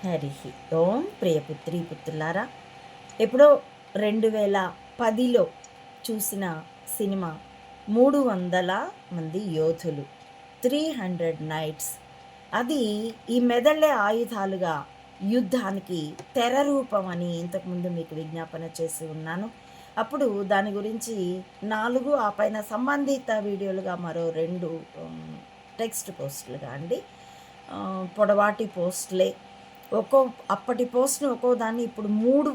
హరి ఓం ప్రియపుత్రి పుత్రులారా ఎప్పుడో రెండు వేల పదిలో చూసిన సినిమా మూడు వందల మంది యోధులు త్రీ హండ్రెడ్ నైట్స్. అది ఈ మెదళ్ళే ఆయుధాలుగా యుద్ధానికి తెర రూపం అని ఇంతకుముందు మీకు విజ్ఞాపన చేసి ఉన్నాను. అప్పుడు దాని గురించి నాలుగు ఆ పైన సంబంధిత వీడియోలుగా మరో రెండు టెక్స్ట్ పోస్టులుగా అండి. పొడవాటి పోస్టులే. ఒక్కో అప్పటి పోస్ట్ని ఒక్కో దాన్ని ఇప్పుడు మూడు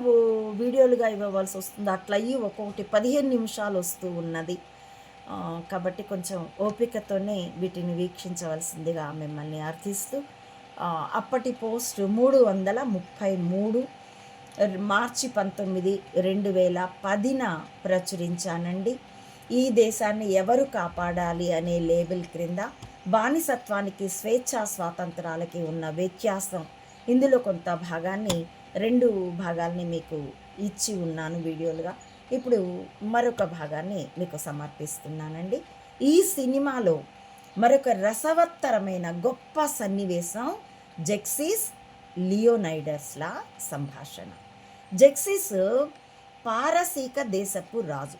వీడియోలుగా ఇవ్వవలసి వస్తుంది. అట్లా అయ్యి ఒక్కొక్కటి పదిహేను నిమిషాలు వస్తూ ఉన్నది. కాబట్టి కొంచెం ఓపికతోనే వీటిని వీక్షించవలసిందిగా మిమ్మల్ని అర్థిస్తూ అప్పటి పోస్ట్ మూడు వందల ముప్పై మూడు మార్చి పంతొమ్మిది రెండు వేల పదిన ప్రచురించానండి. ఈ దేశాన్ని ఎవరు కాపాడాలి అనే లేబుల్ క్రింద బానిసత్వానికి స్వేచ్ఛా స్వాతంత్రాలకి ఉన్న వ్యత్యాసం ఇందులో కొంత భాగాన్ని రెండు భాగాల్ని మీకు ఇచ్చి ఉన్నాను వీడియోలుగా. ఇప్పుడు మరొక భాగాన్ని మీకు సమర్పిస్తున్నానండి. ఈ సినిమాలో మరొక రసవత్తరమైన గొప్ప సన్నివేశం జెక్సిస్ లియోనైడర్స్ల సంభాషణ. జెక్సిస్ పారసీక దేశపు రాజు.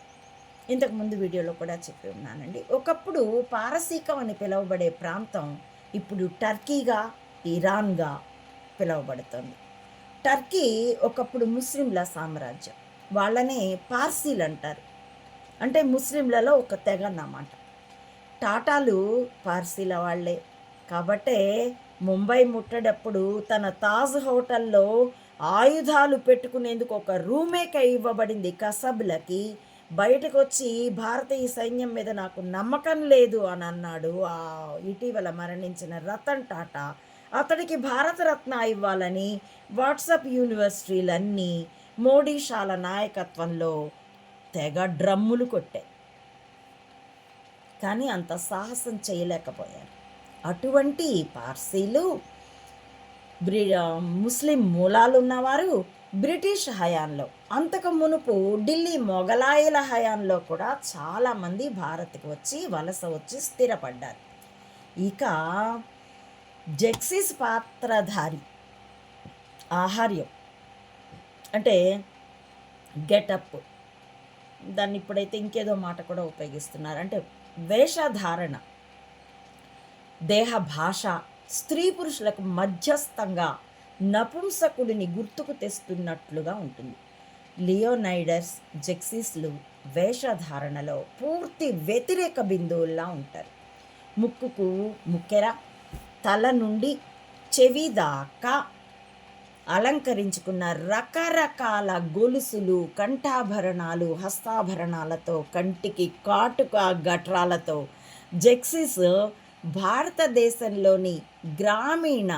ఇంతకుముందు వీడియోలో కూడా చెప్పి ఉన్నానండి. ఒకప్పుడు పారసీకం అని పిలువబడే ప్రాంతం ఇప్పుడు టర్కీగా ఇరాన్గా పిలువబడుతుంది. టర్కీ ఒకప్పుడు ముస్లింల సామ్రాజ్యం. వాళ్ళనే పార్సీలు అంటారు. అంటే ముస్లింలలో ఒక తెగ అన్నమాట. టాటాలు పార్సీల వాళ్ళే. కాబట్టే ముంబై ముట్టడప్పుడు తన తాజ్ హోటల్లో ఆయుధాలు పెట్టుకునేందుకు ఒక రూమేక ఇవ్వబడింది కసబ్లకి. బయటకు వచ్చి భారతీయ సైన్యం మీద నాకు నమ్మకం లేదు అని అన్నాడు ఆ ఇటీవల మరణించిన రతన్ టాటా. అతడికి భారతరత్న ఇవ్వాలని వాట్సాప్ యూనివర్సిటీలన్నీ మోడీషాల నాయకత్వంలో తెగ డ్రమ్ములు కొట్టాయి. కానీ అంత సాహసం చేయలేకపోయారు. అటువంటి పార్సీలు బ్రి ముస్లిం మూలాలు ఉన్నవారు బ్రిటిష్ హయాంలో అంతకు మునుపు ఢిల్లీ మొఘలాయుల హయాంలో కూడా చాలామంది భారత్కి వచ్చి వలస వచ్చి స్థిరపడ్డారు. ఇక జెక్సిస్ పాత్రధారి. ఆహార్యం. అంటే గెటప్. దాన్ని ఇప్పుడైతే ఇంకేదో మాట కూడా ఉపయోగిస్తున్నారు. అంటే వేషధారణ. దేహ భాష. స్త్రీ పురుషులకు మధ్యస్థంగా నపుంసకుడిని గుర్తుకు తెస్తున్నట్లుగా ఉంటుంది. లియోనైడర్స్ జెక్సిస్లు వేషధారణలో పూర్తి వ్యతిరేక బిందువుల్లా ఉంటారు. ముక్కుకు ముక్కెర తల నుండి చెవి దాకా అలంకరించుకున్న రకరకాల గొలుసులు కంఠాభరణాలు హస్తాభరణాలతో కంటికి కాటుక గట్రాలతో జెక్సిస్ భారతదేశంలోని గ్రామీణ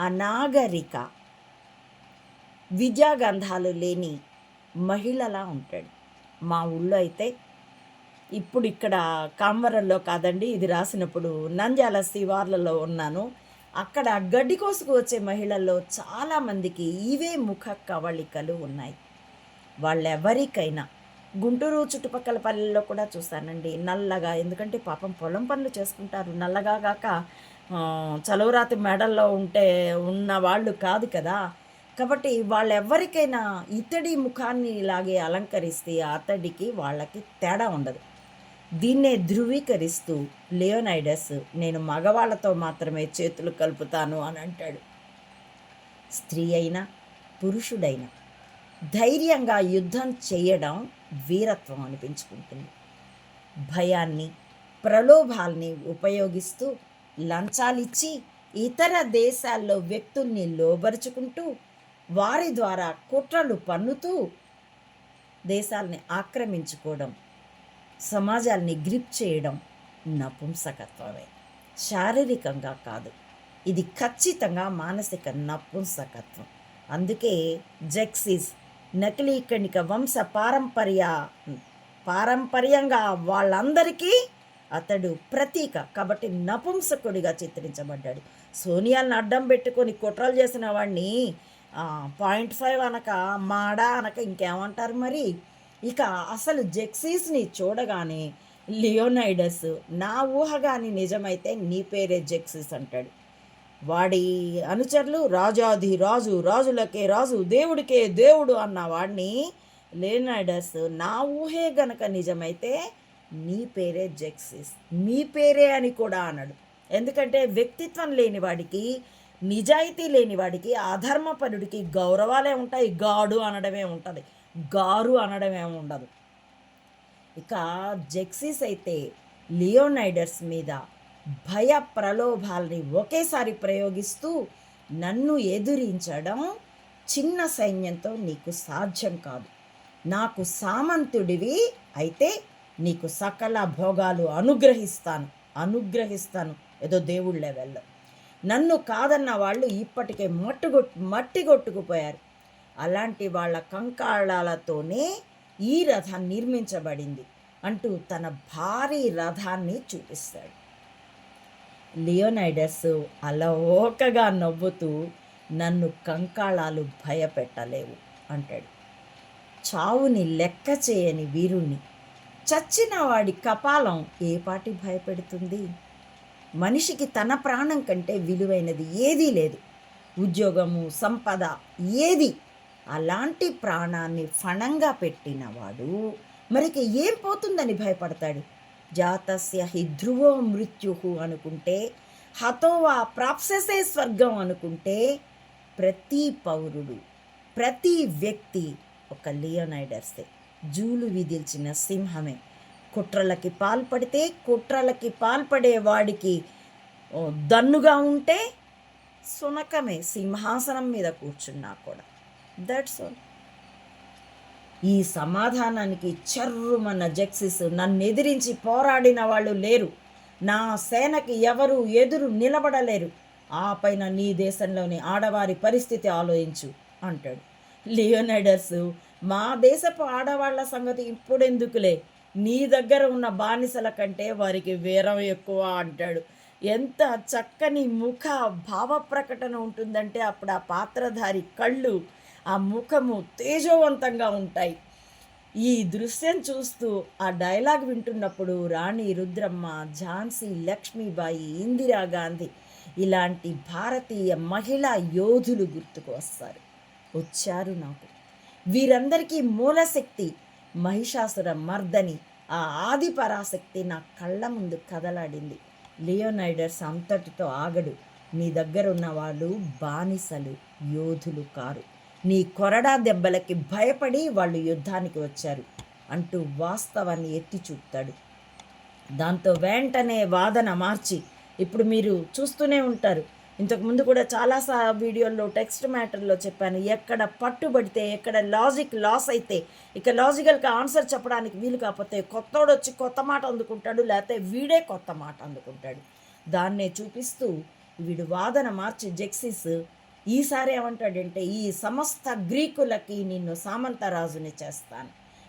అనాగరిక విద్యాగంధాలు లేని మహిళలా ఉంటాడు. మా ఊళ్ళో అయితే ఇప్పుడు ఇక్కడ కాంవరంలో కాదండి ఇది రాసినప్పుడు నంద్యాల శివార్లలో ఉన్నాను. అక్కడ గడ్డి కోసుకు వచ్చే మహిళల్లో చాలామందికి ఇవే ముఖ కవళికలు ఉన్నాయి. వాళ్ళెవరికైనా గుంటూరు చుట్టుపక్కల పల్లెల్లో కూడా చూస్తానండి నల్లగా ఎందుకంటే పాపం పొలం పనులు చేసుకుంటారు. నల్లగా కాక చలవరాతి మెడల్లో ఉంటే ఉన్న వాళ్ళు కాదు కదా. కాబట్టి వాళ్ళెవరికైనా ఇతడి ముఖాన్ని ఇలాగే అలంకరిస్తే అతడికి వాళ్ళకి తేడా ఉండదు. దీన్నే ధృవీకరిస్తూ లియోనైడస్ నేను మగవాళ్ళతో మాత్రమే చేతులు కలుపుతాను అని అంటాడు. స్త్రీ అయినా పురుషుడైనా ధైర్యంగా యుద్ధం చేయడం వీరత్వం అనిపించుకుంటుంది. భయాన్ని ప్రలోభాల్ని ఉపయోగిస్తూ లంచాలిచ్చి ఇతర దేశాల్లో వ్యక్తుల్ని లోబరుచుకుంటూ వారి ద్వారా కుట్రలు పన్నుతూ దేశాల్ని ఆక్రమించుకోవడం సమాజాల్ని గ్రిప్ చేయడం నపుంసకత్వమే. శారీరకంగా కాదు ఇది ఖచ్చితంగా మానసిక నపుంసకత్వం. అందుకే జెక్సిస్ నకిలీ కణిక వంశ పారంపర్య పారంపర్యంగా వాళ్ళందరికీ అతడు ప్రతీక కాబట్టి నపుంసకుడిగా చిత్రించబడ్డాడు. సోనియాలను అడ్డం పెట్టుకొని కుట్రలు చేసిన వాడిని పాయింట్ ఫైవ్ అనక మాడా అనక ఇంకేమంటారు మరి? ఇక అసలు జెక్సీస్ని చూడగానే లియోనైడస్ నా ఊహ కానీ నిజమైతే నీ పేరే జెక్సిస్ అంటాడు. వాడి అనుచరులు రాజాది రాజు రాజులకే రాజు దేవుడికే దేవుడు అన్న వాడిని లియోనైడస్ నా ఊహే గనక నిజమైతే నీ పేరే జెక్సిస్ మీ పేరే అని కూడా అన్నాడు ఎందుకంటే వ్యక్తిత్వం లేని వాడికి నిజాయితీ లేని వాడికి అధర్మపరుడికి గౌరవాలే ఉంటాయి గాడు అనడమే ఉంటుంది. గారు అనడమే ఉండదు. ఇక జెక్సిస్ అయితే లియోనైడర్స్ మీద భయ ప్రలోభాలని ఒకేసారి ప్రయోగిస్తూ నన్ను ఎదురించడం చిన్న సైన్యంతో నీకు సాధ్యం కాదు. నాకు సామంతుడివి అయితే నీకు సకల భోగాలు అనుగ్రహిస్తాను అనుగ్రహిస్తాను. ఏదో దేవుళ్ళ లెవెల్లో. నన్ను కాదన్న వాళ్ళు ఇప్పటికే మట్టుగొట్టు మట్టి కొట్టుకుపోయారు. అలాంటి వాళ్ళ కంకాళాలతోనే ఈ రథం నిర్మించబడింది అంటూ తన భారీ రథాన్ని చూపిస్తాడు. లియోనైడస్ అలవోకగా నవ్వుతూ నన్ను కంకాళాలు భయపెట్టలేవు అంటాడు. చావుని లెక్క చేయని వీరుణ్ణి. చచ్చిన వాడి కపాలం ఏపాటి భయపెడుతుంది? మనిషికి తన ప్రాణం కంటే విలువైనది ఏదీ లేదు. ఉద్యోగము సంపద ఏది అలాంటి ప్రాణాన్ని ఫణంగా పెట్టినవాడు మరికి ఏం పోతుందని భయపడతాడు? జాతస్య హి ధ్రువో మృత్యు అనుకుంటే హతోవా ప్రాప్ససే స్వర్గం అనుకుంటే ప్రతి పౌరుడు ప్రతి వ్యక్తి ఒక లియోనైడర్సే. జూలు విధిల్చిన సింహమే. కుట్రలకి పాల్పడితే కుట్రలకి పాల్పడే వాడికి దన్నుగా ఉంటే సునకమే సింహాసనం మీద కూర్చున్నా కూడా. దట్స్ ఆల్ ఈ సమాధానానికి చర్రుమన్న జక్సిస్ నన్ను ఎదిరించి పోరాడిన వాళ్ళు లేరు. నా సేనకి ఎవరు ఎదురు నిలబడలేరు. ఆ పైన నీ దేశంలోని ఆడవారి పరిస్థితి ఆలోచించు అంటాడు. లియోనైడర్స్ మా దేశపు ఆడవాళ్ళ సంగతి ఇప్పుడెందుకులే? నీ దగ్గర ఉన్న బానిసల కంటే వారికి వీరం ఎక్కువ అంటాడు. ఎంత చక్కని ముఖ భావ ప్రకటన ఉంటుందంటే అప్పుడు ఆ పాత్రధారి కళ్ళు ఆ ముఖము తేజోవంతంగా ఉంటాయి. ఈ దృశ్యం చూస్తూ ఆ డైలాగ్ వింటున్నప్పుడు రాణి రుద్రమ్మ ఝాన్సీ లక్ష్మీబాయి ఇందిరాగాంధీ ఇలాంటి భారతీయ మహిళా యోధులు గుర్తుకు వస్తారు. వచ్చారు నాకు. వీరందరికీ మూలశక్తి మహిషాసుర మర్దని ఆ ఆది పరాశక్తి నా కళ్ళ ముందు కదలాడింది. లియోనైడర్స్ అంతటితో ఆగడు. నీ దగ్గర ఉన్న వాళ్ళు బానిసలు యోధులు కారు. నీ కొరడా దెబ్బలకి భయపడి వాళ్ళు యుద్ధానికి వచ్చారు అంటూ వాస్తవాన్ని ఎత్తి చూపుతాడు. దాంతో వెంటనే వాదన మార్చి ఇప్పుడు మీరు చూస్తూనే ఉంటారు. ఇంతకు ముందు కూడా చాలా సా వీడియోల్లో టెక్స్ట్ మ్యాటర్లో చెప్పాను ఎక్కడ పట్టుబడితే ఎక్కడ లాజిక్ లాస్ అయితే ఇక లాజికల్గా ఆన్సర్ చెప్పడానికి వీలు కాకపోతే కొత్తోడు వచ్చి కొత్త మాట అందుకుంటాడు లేకపోతే వీడే కొత్త మాట అందుకుంటాడు. దాన్నే చూపిస్తూ వీడు వాదన మార్చి జెక్సిస్ ఈసారి ఏమంటాడంటే ఈ సమస్త గ్రీకులకి నిన్ను సామంతరాజుని చేస్తాను.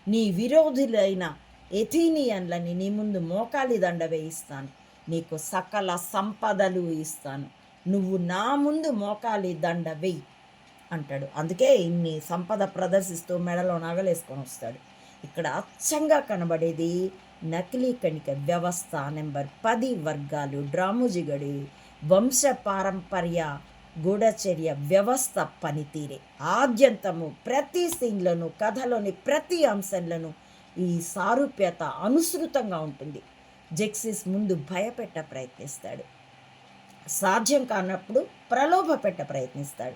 నీ విరోధులైన ఎథీనియన్లని నీ ముందు మోకాలి దండ వేయిస్తాను. నీకు సకల సంపదలు ఇస్తాను. నువ్వు నా ముందు మోకాలి దండ వెయ్యి అంటాడు. అందుకే ఇన్ని సంపద ప్రదర్శిస్తూ మెడలో నగలేసుకొని వస్తాడు. ఇక్కడ అచ్చంగా కనబడేది నకిలీ కణిక వ్యవస్థ నెంబర్ పది వర్గాలు. డ్రాముజిగడి వంశ పారంపర్య గూఢచర్య వ్యవస్థ పనితీరే. ఆద్యంతము ప్రతి సీన్లను కథలోని ప్రతి అంశంలోనూ ఈ సారూప్యత అనుసృతంగా ఉంటుంది. జెక్సిస్ ముందు భయపెట్ట ప్రయత్నిస్తాడు. సాధ్యం కానప్పుడు ప్రలోభ పెట్ట ప్రయత్నిస్తాడు.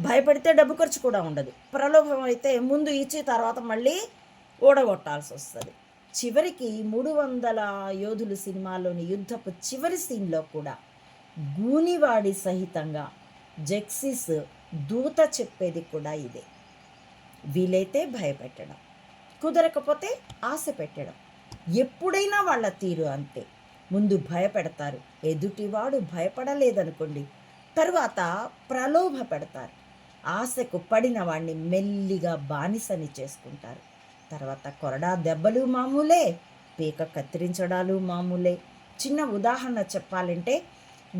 భయపడితే డబ్బు ఖర్చు కూడా ఉండదు. ప్రలోభం అయితే ముందు ఇచ్చి తర్వాత మళ్ళీ ఓడగొట్టాల్సి వస్తుంది. చివరికి మూడు వందల యోధులు సినిమాలోని యుద్ధపు చివరి సీన్లో కూడా గూనివాడి సహితంగా జెక్సిస్ దూత చెప్పేది కూడా ఇదే. వీలైతే భయపెట్టడం కుదరకపోతే ఆశ పెట్టడం. ఎప్పుడైనా వాళ్ళ తీరు అంతే. ముందు భయపెడతారు. ఎదుటివాడు భయపడలేదనుకోండి తరువాత ప్రలోభ పెడతారు. ఆశకు పడిన వాడిని మెల్లిగా బానిసని చేసుకుంటారు. తర్వాత కొరడా దెబ్బలు మామూలే పీక కత్తిరించడాలు మామూలే. చిన్న ఉదాహరణ చెప్పాలంటే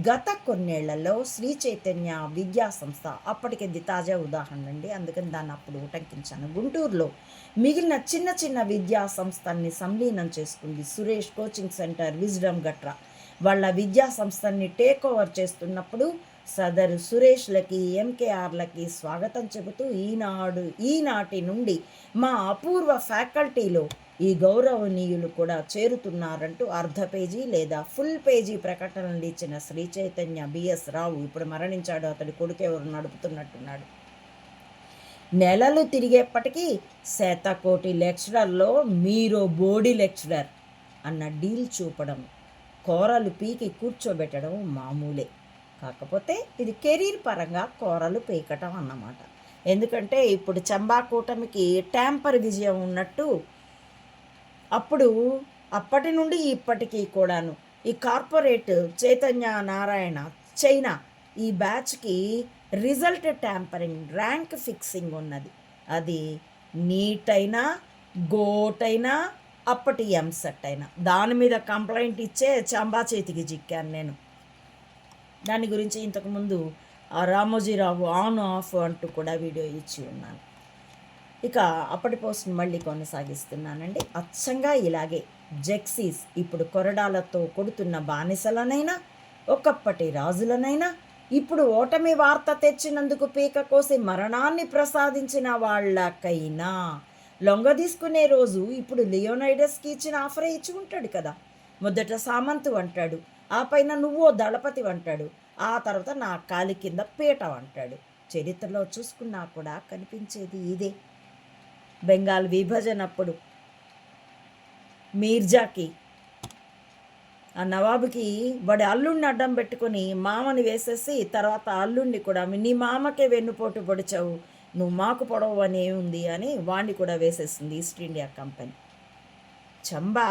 గత కొన్నేళ్ళలో శ్రీ చైతన్య విద్యా సంస్థ అప్పటికి తాజా ఉదాహరణ అండి అందుకని దాన్ని అప్పుడు ఉటంకించాను. గుంటూరులో మిగిలిన చిన్న చిన్న విద్యా సంస్థల్ని సంలీనం చేసుకుంది సురేష్ కోచింగ్ సెంటర్ విజ్డమ్ గట్రా. వాళ్ళ విద్యా సంస్థల్ని టేక్ ఓవర్ చేస్తున్నప్పుడు సదరు సురేష్లకి ఎంకేఆర్లకి స్వాగతం చెబుతూ ఈనాడు ఈనాటి నుండి మా అపూర్వ ఫ్యాకల్టీలో ఈ గౌరవనీయులు కూడా చేరుతున్నారంటూ అర్ధ పేజీ లేదా ఫుల్ పేజీ ప్రకటనలు ఇచ్చిన శ్రీ చైతన్య బిఎస్ రావు ఇప్పుడు మరణించాడు. అతడి కొడుకెవరు నడుపుతున్నట్టున్నాడు. నెలలు తిరిగేప్పటికీ శతకోటి లెక్చరర్లో మీరు బోడీ లెక్చరర్ అన్న డీల్ చూపడం కోరలు పీకి కూర్చోబెట్టడం మామూలే. కాకపోతే ఇది కెరీర్ పరంగా కోరలు పీకటం అన్నమాట. ఎందుకంటే ఇప్పుడు చంబా కూటమికి ట్యాంపర్ విజయం ఉన్నట్టు అప్పుడు అప్పటి నుండి ఇప్పటికీ కూడాను ఈ కార్పొరేట్ చైతన్య నారాయణ చైనా ఈ బ్యాచ్కి రిజల్ట్ ట్యాంపరింగ్ ర్యాంక్ ఫిక్సింగ్ ఉన్నది. అది నీట్ అయినా గోట్ అయినా అప్పటి ఎంసెట్ అయినా దాని మీద కంప్లైంట్ ఇచ్చే చంబా చేతికి చిక్కాను నేను. దాని గురించి ఇంతకుముందు రామోజీరావు ఆన్ ఆఫ్ అంటూ కూడా వీడియో ఇచ్చి ఉన్నాను. ఇక అప్పటి పోస్ట్ మళ్ళీ కొనసాగిస్తున్నానండి. అచ్చంగా ఇలాగే జెక్సీస్ ఇప్పుడు కొరడాలతో కొడుతున్న బానిసలనైనా ఒకప్పటి రాజులనైనా ఇప్పుడు ఓటమి వార్త తెచ్చినందుకు పీక కోసి మరణాన్ని ప్రసాదించిన వాళ్ళకైనా లొంగ తీసుకునే రోజు ఇప్పుడు లియోనైడస్కి ఇచ్చిన ఆఫర్ ఇచ్చి ఉంటాడు కదా. మొదట సామంతు అంటాడు ఆ పైన నువ్వో దళపతి అంటాడు ఆ తర్వాత నా కాలి కింద పీట అంటాడు. చరిత్రలో చూసుకున్నా కూడా కనిపించేది ఇదే. బెంగాల్ విభజన అప్పుడు మీర్జాకి ఆ నవాబుకి వాడి అల్లుడిని అడ్డం పెట్టుకొని మామని వేసేసి తర్వాత అల్లుడిని కూడా నీ మామకే వెన్నుపోటు పొడిచావు నువ్వు మాకు పొడవు అని ఏముంది? అని వాణ్ణి కూడా వేసేసింది ఈస్ట్ ఇండియా కంపెనీ. చంబా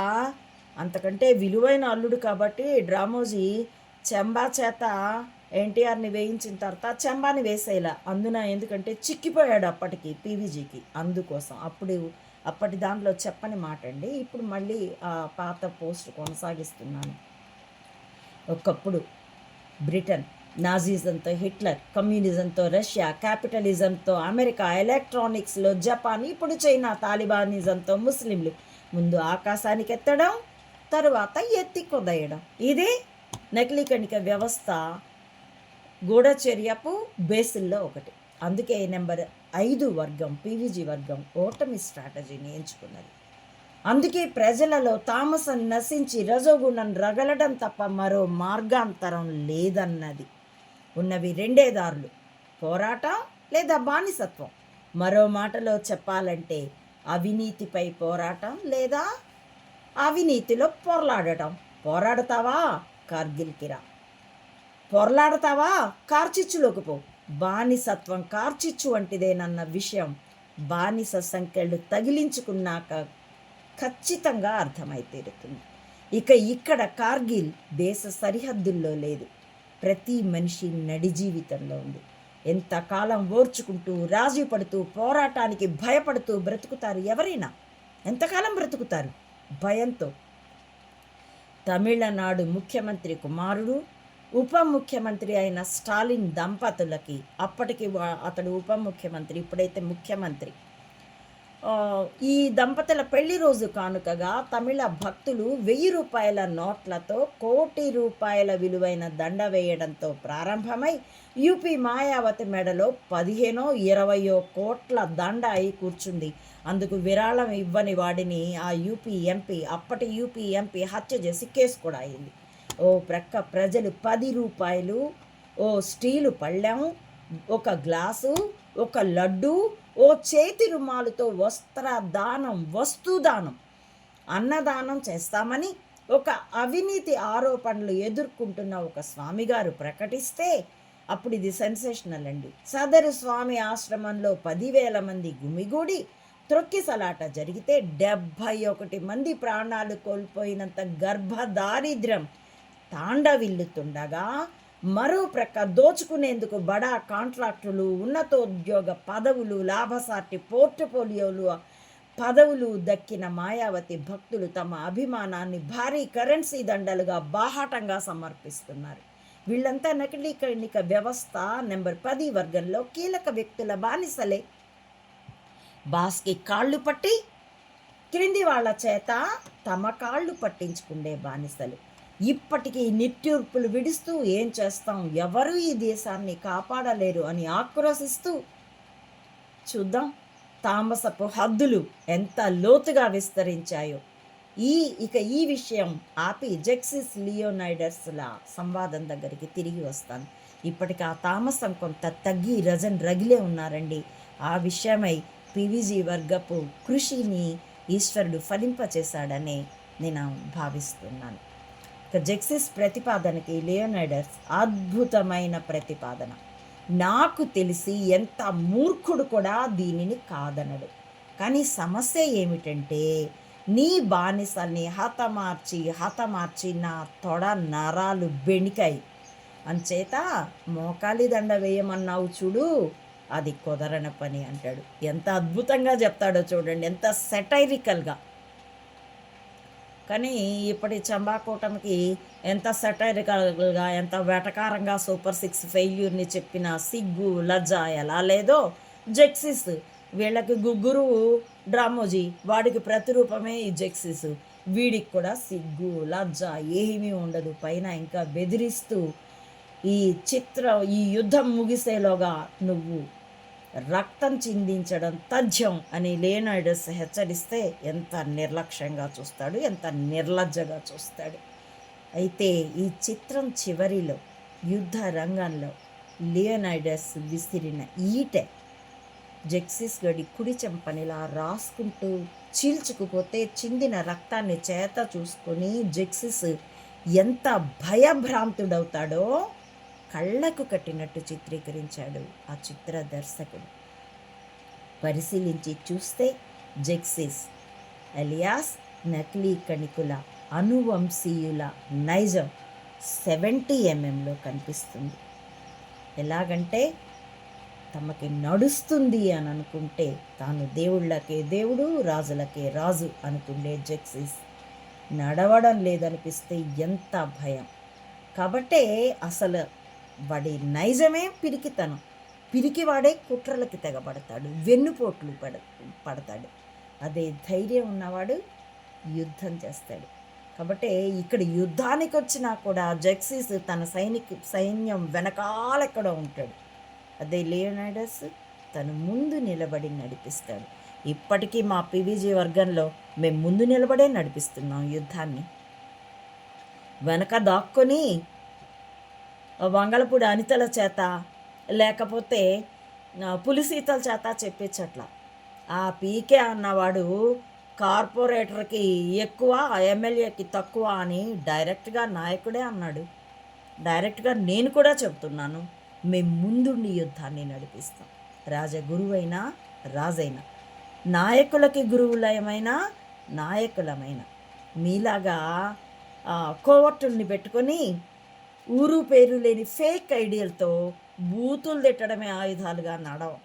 అంతకంటే విలువైన అల్లుడు కాబట్టి డ్రామోజీ చెంబా చేత ఎన్టీఆర్ని వేయించిన తర్వాత చెంబాని వేసేలా. అందున ఎందుకంటే చిక్కిపోయాడు అప్పటికి పీవీజీకి. అందుకోసం అప్పుడు అప్పటి దాంట్లో చెప్పని మాట అండి ఇప్పుడు మళ్ళీ ఆ పాత పోస్ట్ కొనసాగిస్తున్నాను. ఒకప్పుడు బ్రిటన్ నాజీజంతో హిట్లర్ కమ్యూనిజంతో రష్యా క్యాపిటలిజంతో అమెరికా ఎలక్ట్రానిక్స్లో జపాన్ ఇప్పుడు చైనా తాలిబానిజంతో ముస్లింలు. ముందు ఆకాశానికి ఎత్తడం తరువాత ఎత్తి కొదయడం. ఇదే నకిలీకణిక వ్యవస్థ. గూఢచర్యపు బేసిల్లో ఒకటి. అందుకే నెంబర్ ఐదు వర్గం పీవీజీ వర్గం ఓటమి స్ట్రాటజీని ఎంచుకున్నది. అందుకే ప్రజలలో తామసం నశించి రజోగుణం రగలడం తప్ప మరో మార్గాంతరం లేదన్నది. ఉన్నవి రెండే దారులు. పోరాటం లేదా బానిసత్వం. మరో మాటలో చెప్పాలంటే అవినీతిపై పోరాటం లేదా అవినీతిలో పోరాడటం పోరాడతావా? కార్గిల్కి రా పొరలాడతావా? కార్చిచ్చులోకి పో. బానిసత్వం కార్చిచ్చు వంటిదేనన్న విషయం. బానిస సంఖ్యలు తగిలించుకున్నాక ఖచ్చితంగా అర్థమై తీరుతుంది ఇక ఇక్కడ కార్గిల్ దేశ సరిహద్దుల్లో లేదు. ప్రతి మనిషి నడి జీవితంలో ఉంది. ఎంతకాలం ఓర్చుకుంటూ రాజీ పడుతూ పోరాటానికి భయపడుతూ బ్రతుకుతారు ఎవరైనా? ఎంతకాలం బ్రతుకుతారు? భయంతో. తమిళనాడు ముఖ్యమంత్రి కుమారుడు ఉప ముఖ్యమంత్రి అయిన స్టాలిన్ దంపతులకి అప్పటికి అతడు ఉప ముఖ్యమంత్రి ఇప్పుడైతే ముఖ్యమంత్రి. ఈ దంపతుల పెళ్ళి రోజు కానుకగా తమిళ భక్తులు వెయ్యి రూపాయల నోట్లతో కోటి రూపాయల విలువైన దండ వేయడంతో ప్రారంభమై యూపీ మాయావతి మెడలో పదిహేనో ఇరవయో కోట్ల దండ అయి కూర్చుంది. అందుకు విరాళం ఇవ్వని వాడిని ఆ యూపీ ఎంపీ అప్పటి యూపీ ఎంపీ హత్య చేసి కేసు కూడా అయింది. ఓ ప్రక్క ప్రజలు పది రూపాయలు ఓ స్టీలు పళ్ళెం ఒక గ్లాసు ఒక లడ్డు ఓ చేతి రుమాలుతో వస్త్ర దానం వస్తుదానం అన్నదానం చేస్తామని ఒక అవినీతి ఆరోపణలు ఎదుర్కొంటున్న ఒక స్వామిగారు ప్రకటిస్తే అప్పుడు ఇది సెన్సేషనల్ అండి. సదరు స్వామి ఆశ్రమంలో పదివేల మంది గుమిగూడి త్రొక్కిసలాట జరిగితే డెబ్భై ఒకటి మంది ప్రాణాలు కోల్పోయినంత గర్భ దారిద్ర్యం తాండవిల్లుతుండగా మరో ప్రక్క దోచుకునేందుకు బడా కాంట్రాక్టులు ఉన్నతోద్యోగ పదవులు లాభసాటి పోర్టుఫోలియోలు పదవులు దక్కిన మాయావతి భక్తులు తమ అభిమానాన్ని భారీ కరెన్సీ దండలుగా బాహాటంగా సమర్పిస్తున్నారు. వీళ్ళంతా నకిలీ కణిక వ్యవస్థ నెంబర్ పది వర్గంలో కీలక వ్యక్తుల బానిసలే. బాస్కి కాళ్ళు పట్టి క్రింది వాళ్ళ చేత తమ కాళ్ళు పట్టించుకుండే బానిసలు. ఇప్పటికీ నిట్టూర్పులు విడుస్తూ ఏం చేస్తాం? ఎవరు ఈ దేశాన్ని కాపాడలేరు అని ఆక్రోశిస్తూ చూద్దాం తామసపు హద్దులు ఎంత లోతుగా విస్తరించాయో. ఈ ఇక ఈ విషయం ఆపి జెక్సిస్ లియోనైడర్స్ల సంవాదం దగ్గరికి తిరిగి వస్తాను. ఇప్పటికి ఆ తామసం కొంత తగ్గి రజన్ రగిలే ఉన్నారండి. ఆ విషయమై పివిజీ వర్గపు కృషిని ఈశ్వరుడు ఫలింపచేశాడని నేను భావిస్తున్నాను. జెక్సిస్ ప్రతిపాదనకి లియోనైడర్స్ అద్భుతమైన ప్రతిపాదన. నాకు తెలిసి ఎంత మూర్ఖుడు కూడా దీనిని కాదనడు. కానీ సమస్య ఏమిటంటే నీ బానిసల్ని హతమార్చి హతమార్చి నా తొడ నరాలు బెణికాయి. అంచేత మోకాలి దండ వేయమన్నావు చూడు అది కుదరని పని అంటాడు. ఎంత అద్భుతంగా చెప్తాడో చూడండి ఎంత సెటైరికల్గా కానీ ఇప్పటి చంబాకూటమికి ఎంత సెటైరికల్గా ఎంత వెటకారంగా సూపర్ సిక్స్ ఫెయిల్యూర్ని చెప్పిన సిగ్గు లజ్జ ఎలా లేదో జెక్సిస్. వీళ్ళకి గురువు డ్రామోజీ వాడికి ప్రతిరూపమే ఈ జెక్సిస్. వీడికి కూడా సిగ్గు లజ్జ ఏమీ ఉండదు. పైన ఇంకా బెదిరిస్తూ ఈ చిత్రం ఈ యుద్ధం ముగిసేలోగా నువ్వు రక్తం చిందించడం తథ్యం అని లేనాయిడస్ హెచ్చరిస్తే ఎంత నిర్లక్ష్యంగా చూస్తాడు ఎంత నిర్లజ్జగా చూస్తాడు. అయితే ఈ చిత్రం చివరిలో యుద్ధ రంగంలో లియోనైడస్ విసిరిన ఈటె జెక్సిస్ గడి కుడి చెంపనిలా రాసుకుంటూ చీల్చుకుపోతే చిందిన రక్తాన్ని చేత చూసుకొని జెక్సిస్ ఎంత భయభ్రాంతుడవుతాడో కళ్ళకు కట్టినట్టు చిత్రీకరించాడు ఆ చిత్ర దర్శకుడు. పరిశీలించి చూస్తే జెక్సిస్ అలియాస్ నకిలీ కణికుల అనువంశీయుల నైజం సెవెంటీ ఎంఎంలో కనిపిస్తుంది. ఎలాగంటే తమకి నడుస్తుంది అని అనుకుంటే తాను దేవుళ్ళకే దేవుడు రాజులకే రాజు అనుకుండే జెక్సిస్. నడవడం లేదనిపిస్తే ఎంత భయం. కాబట్టే అసలు వాడి నైజమే పిరికితనం. పిరికివాడే కుట్రలకి తెగబడతాడు వెన్నుపోట్లు పడ పడతాడు. అదే ధైర్యం ఉన్నవాడు యుద్ధం చేస్తాడు. కాబట్టి ఇక్కడ యుద్ధానికి వచ్చినా కూడా జక్సీస్ తన సైనిక సైన్యం వెనకాలెక్కడ ఉంటాడు. అదే లియోనైడస్ తను ముందు నిలబడి నడిపిస్తాడు. ఇప్పటికీ మా పివిజీ వర్గంలో మేము ముందు నిలబడే నడిపిస్తున్నాం యుద్ధాన్ని. వెనక దాక్కొని వంగలపూడి అనితల చేత లేకపోతే పులిసీతల చేత చెప్పించట్ల. ఆ పీకే అన్నవాడు కార్పొరేటర్కి ఎక్కువ ఎమ్మెల్యేకి తక్కువ అని డైరెక్ట్గా నాయకుడే అన్నాడు. డైరెక్ట్గా నేను కూడా చెప్తున్నాను మేము ముందుండి యుద్ధాన్ని నడిపిస్తాం. రాజగురువైనా రాజైనా. నాయకులకి గురువులయమైనా నాయకులమైన. మీలాగా ఆ, కోవర్టుల్ని పెట్టుకొని ఊరు పేరు లేని ఫేక్ ఐడియల్తో బూతులు తిట్టడమే ఆయుధాలుగా నడవం.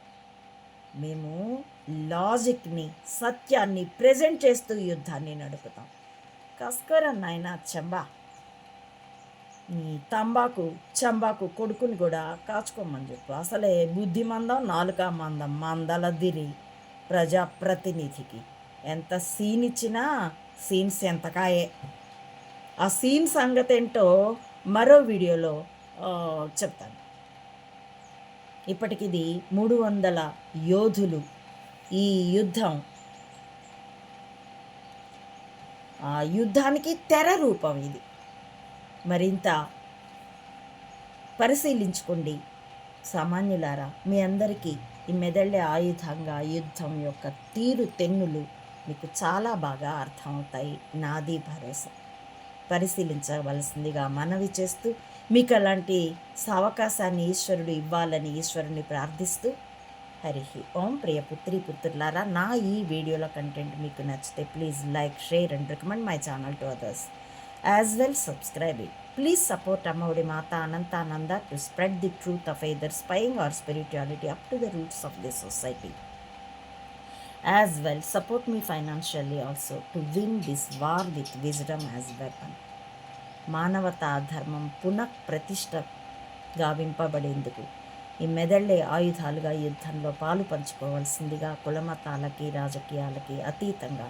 మేము లాజిక్ని సత్యాన్ని ప్రజెంట్ చేస్తూ యుద్ధాన్ని నడుపుతాం. కస్కరా నాయన చంబా. నీ తంబాకు చంబాకు కొడుకుని కూడా కాచుకోమని చెప్పు. అసలే బుద్ధి మందం నాలుక మందం మందలదిరి ప్రజాప్రతినిధికి. ఎంత సీన్ ఇచ్చినా సీన్స్ ఎంతకాయే. ఆ సీన్ సంగతేంటో మరో వీడియోలో చెప్తాను. ఇప్పటికిది మూడు వందల యోధులు ఈ యుద్ధం. యుద్ధానికి తెర రూపం ఇది. మరింత పరిశీలించుకోండి. సామాన్యులారా మీ అందరికీ ఈ మెదళ్ళే ఆయుధంగా యుద్ధం యొక్క తీరు తెన్నులు మీకు చాలా బాగా అర్థమవుతాయి. నాది భరోసా. పరిశీలించవలసిందిగా మనవి చేస్తూ మీకు అలాంటి అవకాశాన్ని ఈశ్వరుడు ఇవ్వాలని ఈశ్వరుని ప్రార్థిస్తూ హరి ఓం ప్రియ పుత్రి పుత్రులారా నా ఈ వీడియోల కంటెంట్ మీకు నచ్చితే please like share and recommend my channel to others. As well subscribe it. Please support Ammaodi Mata Anantananda to spread the truth of either spying or spirituality up to the roots of the society. As well support me financially also to win this war with wisdom as weapon మానవతా ధర్మం పునః ప్రతిష్ట గావింపబడేందుకు ఈ మెదళ్ళే ఆయుధాలుగా యుద్ధంలో పాలు పంచుకోవాల్సిందిగా కులమతాలకి రాజకీయాలకి అతీతంగా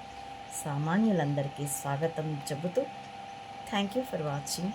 సామాన్యులందరికీ స్వాగతం చెబుతూ థ్యాంక్ యూ ఫర్ వాచింగ్